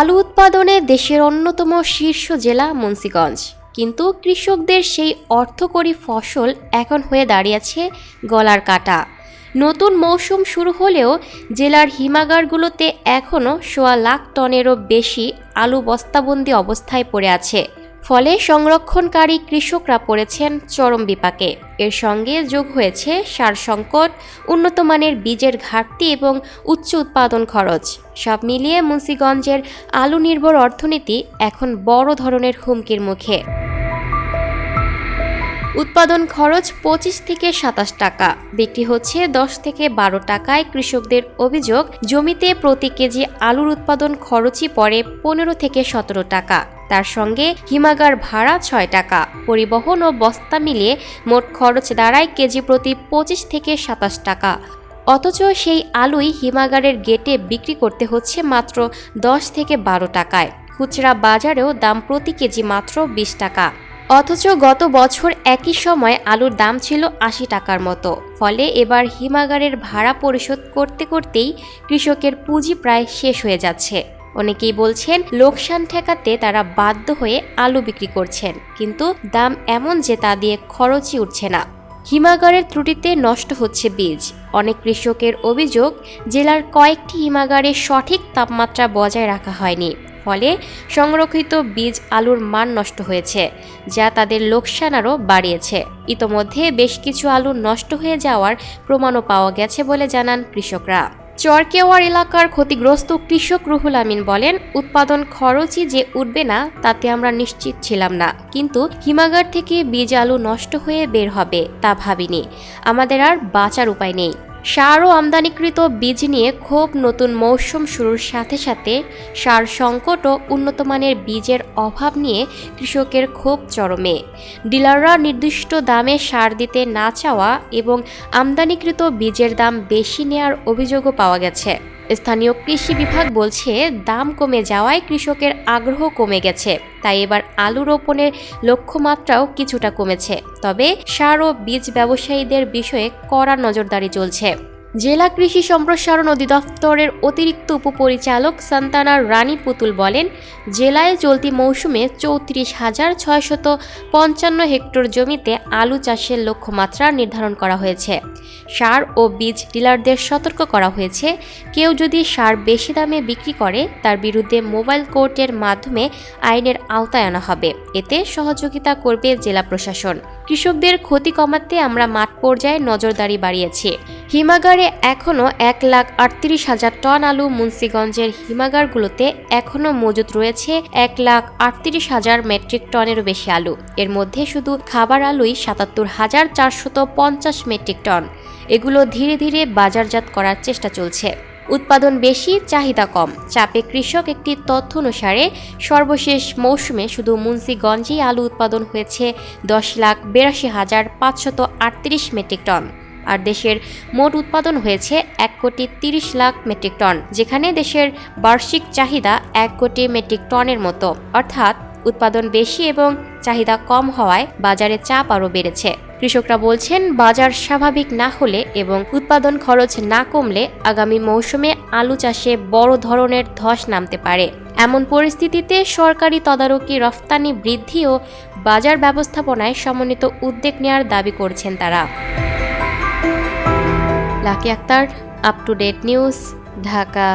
আলু উৎপাদনে দেশের অন্যতম শীর্ষ জেলা মুন্সিগঞ্জ। কিন্তু কৃষকদের সেই অর্থকরী ফসল এখন হয়ে দাঁড়িয়েছে গলার কাটা। নতুন মৌসুম শুরু হলেও জেলার হিমাগারগুলোতে এখনও সোয়া লাখ টনেরও বেশি আলু বস্তাবন্দি অবস্থায় পড়ে আছে। ফলে সংরক্ষণকারী কৃষকরা পড়েছেন চরম বিপাকে। এর সঙ্গে যোগ হয়েছে সার সংকট উন্নত মানের বীজের ঘাটতি এবং উচ্চ উৎপাদন খরচ। সব মিলিয়ে মুন্সিগঞ্জের আলু নির্ভর অর্থনীতি এখন বড় ধরনের হুমকির মুখে। উৎপাদন খরচ পঁচিশ থেকে সাতাশ টাকা, বিক্রি হচ্ছে দশ থেকে বারো টাকায় কৃষকদের অভিযোগ, জমিতে প্রতি কেজি আলুর উৎপাদন খরচই পড়ে পনেরো থেকে সতেরো টাকা। তার সঙ্গে হিমাগার ভাড়া ছয় টাকা। পরিবহন ও বস্তা মিলিয়ে মোট খরচ দাঁড়ায় কেজি প্রতি পঁচিশ থেকে সাতাশ টাকা। অথচ সেই আলুই হিমাগারের গেটে বিক্রি করতে হচ্ছে মাত্র দশ থেকে বারো টাকায়। খুচরা বাজারেও দাম প্রতি কেজি মাত্র বিশ টাকা। অথচ গত বছর একই সময় আলুর দাম ছিল আশি টাকার মতো। ফলে এবার হিমাগারের ভাড়া পরিশোধ করতে করতেই কৃষকের পুঁজি প্রায় শেষ হয়ে যাচ্ছে। অনেকেই বলছেন, লোকসান ঠেকাতে তারা বাধ্য হয়ে আলু বিক্রি করছেন, কিন্তু দাম এমন যে তা দিয়ে খরচই উঠছে না। হিমাগারের ত্রুটিতে নষ্ট হচ্ছে বীজ। অনেক কৃষকের অভিযোগ, জেলার কয়েকটি হিমাগারে সঠিক তাপমাত্রা বজায় রাখা হয়নি, ফলে সংরক্ষিত বীজ আলুর মান নষ্ট হয়েছে, যা তাদের লোকসান আরও বাড়িয়েছে। ইতোমধ্যে বেশ কিছু আলু নষ্ট হয়ে যাওয়ার প্রমাণও পাওয়া গেছে বলে জানান কৃষকরা। চরকেওয়ার এলাকার ক্ষতিগ্রস্ত কৃষক রুহুল আমিন বলেন, উৎপাদন খরচই যে উঠবে না, তাতে আমরা নিশ্চিত ছিলাম না। কিন্তু হিমাগার থেকে বীজ আলু নষ্ট হয়ে বের হবে, তা ভাবিনি। আমাদের আর বাঁচার উপায় নেই। সার ও আমদানিকৃত বীজ নিয়ে খুব নতুন মৌসুম শুরুর সাথে সাথে সার সংকট ও উন্নতমানের বীজের অভাব নিয়ে কৃষকের ক্ষোভ চরমে। ডিলাররা নির্দিষ্ট দামে সার দিতে না চাওয়া এবং আমদানিকৃত বীজের দাম বেশি নেয়ার অভিযোগও পাওয়া গেছে। স্থানীয় কৃষি বিভাগ বলছে, দাম কমে যাওয়ায় কৃষকের আগ্রহ কমে গেছে। তাই এবার আলু রোপণের লক্ষ্যমাত্রাও কিছুটা কমেছে। তবে সার ও বীজ ব্যবসায়ীদের বিষয়ে কড়া নজরদারি চলছে। জেলা কৃষি সম্প্রসারণ অধিদপ্তরের অতিরিক্ত উপপরিচালক সান্তানা রানী পুতুল বলেন, জেলায় চলতি মৌসুমে চৌত্রিশ হাজার ছয়শত পঞ্চান্ন হেক্টর জমিতে আলু চাষের লক্ষ্যমাত্রা নির্ধারণ করা হয়েছে। সার ও বীজ ডিলারদের সতর্ক করা হয়েছে। কেউ যদি সার বেশি দামে বিক্রি করে, তার বিরুদ্ধে মোবাইল কোর্টের মাধ্যমে আইনের আওতায় আনা হবে। এতে সহযোগিতা করবে জেলা প্রশাসন। কৃষকদের ক্ষতি কমাতে আমরা মাঠ পর্যায়ে নজরদারি বাড়িয়েছি। হিমাগারে এখনও এক লাখ আটত্রিশ হাজার টন আলু মুন্সিগঞ্জের হিমাগারগুলোতে এখনও মজুত রয়েছে এক লাখ আটত্রিশ হাজার মেট্রিক টনেরও বেশি আলু। এর মধ্যে শুধু খাবার আলুই সাতাত্তর হাজার চারশত পঞ্চাশ মেট্রিক টন। এগুলো ধীরে ধীরে বাজারজাত করার চেষ্টা চলছে। উৎপাদন বেশি, চাহিদা কম। চাপে কৃষক একটি তথ্য অনুসারে সর্বশেষ মৌসুমে শুধু মুন্সিগঞ্জেই আলু উৎপাদন হয়েছে দশ লাখ বিরাশি হাজার পাঁচশত আটত্রিশ মেট্রিক টন। আর দেশের মোট উৎপাদন হয়েছে এক কোটি তিরিশ লাখ মেট্রিক টন, যেখানে দেশের বার্ষিক চাহিদা এক কোটি মেট্রিক টনের মতো। অর্থাৎ উৎপাদন বেশি এবং চাহিদা কম হওয়ায় বাজারে চাপ আরও বেড়েছে। কৃষকরা বলছেন, বাজার স্বাভাবিক না হলে এবং উৎপাদন খরচ না কমলে আগামী মৌসুমে আলু চাষে বড় ধরনের ধস নামতে পারে। এমন পরিস্থিতিতে সরকারি তদারকি রফতানি বৃদ্ধি ও বাজার ব্যবস্থাপনায় সমন্বিত উদ্যোগ নেওয়ার দাবি করছেন তারা। Lucky Akter up to date news Dhaka.